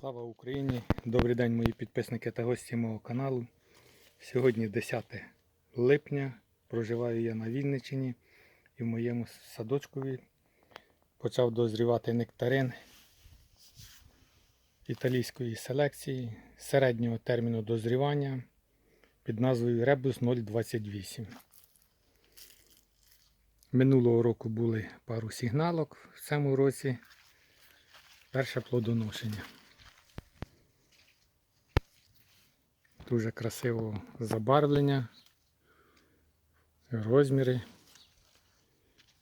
Слава Україні! Добрий день, мої підписники та гості мого каналу. Сьогодні 10 липня. Проживаю я на Вінниччині і в моєму садочкові почав дозрівати нектарин італійської селекції середнього терміну дозрівання під назвою Ребус 028. Минулого року були пару сигналок в цьому році. Перше плодоношення. Дуже красивого забарвлення, розміри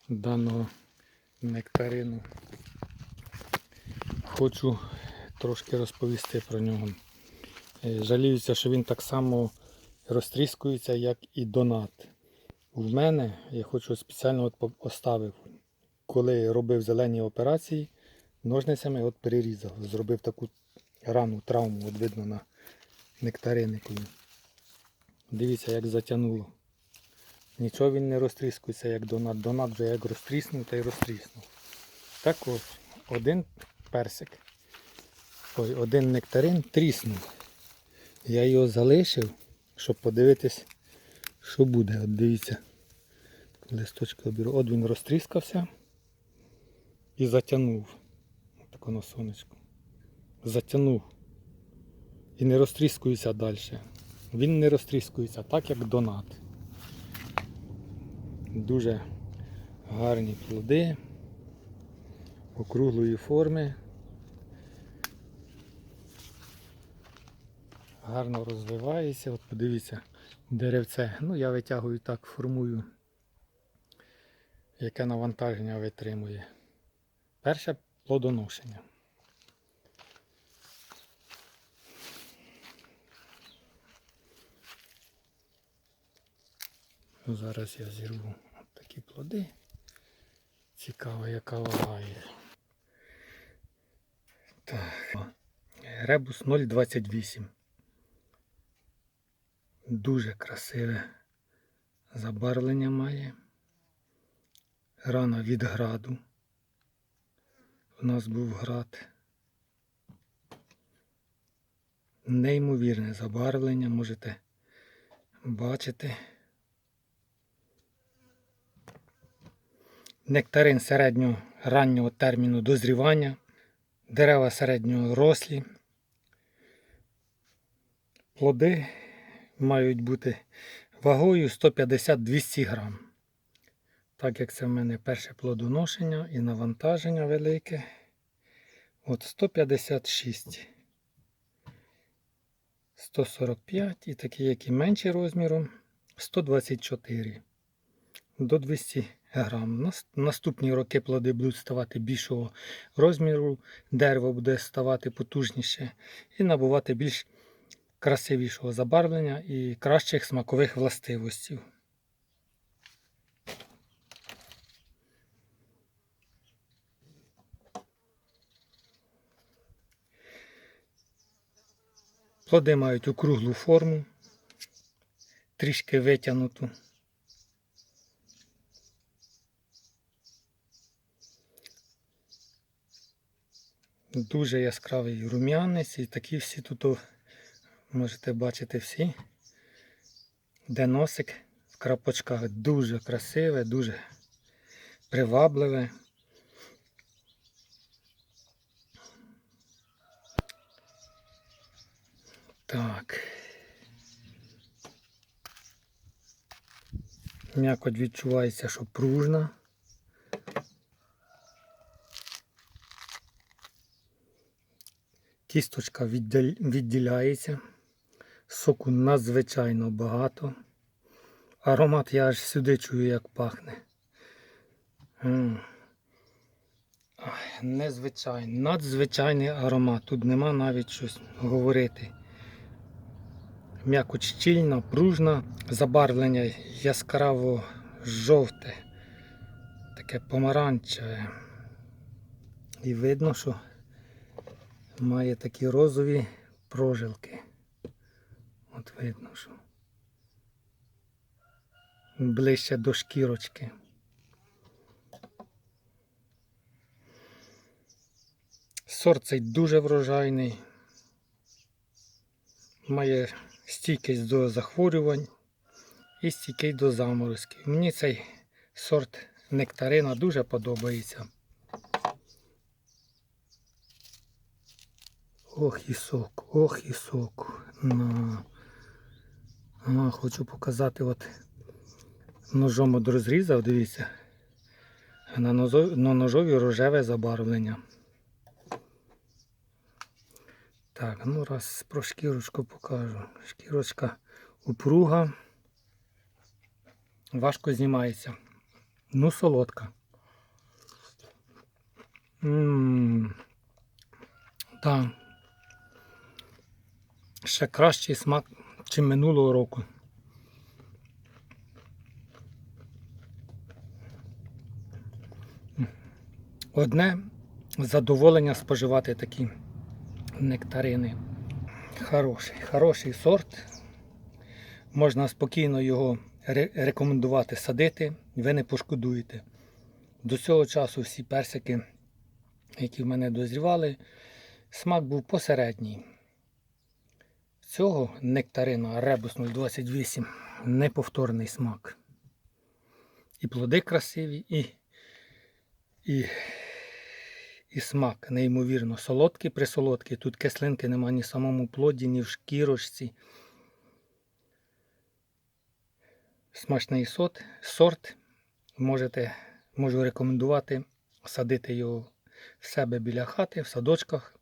даного нектарину. Хочу трошки розповісти про нього. Е, Жаліюся, що він так само розтріскується, як і донат. В мене я хочу спеціально от по- оставив, коли робив зелені операції, ножницями от перерізав, зробив таку рану, травму, от видно на нектариникові. Дивіться, як затягнуло. Нічого він не розтріскується, як донат. Донат вже як розтріснув, та й розтріснув. Так ось, один персик, ой, один нектарин тріснув. Я його залишив, щоб подивитись, що буде. От дивіться. Листочки обіру. От він розтріскався і затягнув. Тако на сонечку. Затягнув. І не розтріскується далі. Він не розтріскується так, як донат. Дуже гарні плоди, округлої форми. Гарно розвивається. От подивіться, деревце. Ну, я витягую так, формую, яке навантаження витримує. Перше плодоношення. Зараз я зірву от такі плоди. Цікаво, яка вага є. Так. Ребус 0,28. Дуже красиве забарвлення має. Рана від граду. У нас був град. Неймовірне забарвлення можете бачити. Нектарин середнього раннього терміну дозрівання, дерева середнього рослі. Плоди мають бути вагою 150-200 грам. Так як це в мене перше плодоношення і навантаження велике. От 156. 145 і такі, які менші розміром, 124 до 200 грам. Наступні роки плоди будуть ставати більшого розміру, дерево буде ставати потужніше і набувати більш красивішого забарвлення і кращих смакових властивостей. Плоди мають округлу форму, трішки витягнуту. Дуже яскравий рум'янець і такі всі тут можете бачити всі. Де носик в крапочках дуже красиве, дуже привабливе. Так. М'якоть відчувається, що пружна. Кісточка відділяється. Соку надзвичайно багато. Аромат я аж сюди чую, як пахне. Незвичайний, надзвичайний аромат. Тут нема навіть щось говорити. М'якоть щільна, пружна, забарвлення яскраво жовте, таке помаранчеве. І видно, що має такі розові прожилки. От видно, що ближче до шкірочки. Сорт цей дуже врожайний. Має стійкість до захворювань і стійкість до заморозків. Мені цей сорт нектарина дуже подобається. Ох і сок, ох і сок. На. А, хочу показати, от ножом от розрізав, дивіться. На, нозо- на ножові рожеве забарвлення. Так, ну раз про шкірочку покажу. Шкірочка упруга. Важко знімається. Ну, солодка. Так. Ще кращий смак, чим минулого року. Одне задоволення споживати такі нектарини. Хороший, хороший сорт. Можна спокійно його рекомендувати садити, ви не пошкодуєте. До цього часу всі персики, які в мене дозрівали, смак був посередній. Цього нектарина Ребус 028 неповторний смак. І плоди красиві, і, і, і смак неймовірно солодкий, присолодкий. Тут кислинки нема ні в самому плоді, ні в шкірочці. Смачний сорт, сорт. Можете, можу рекомендувати садити його в себе біля хати, в садочках.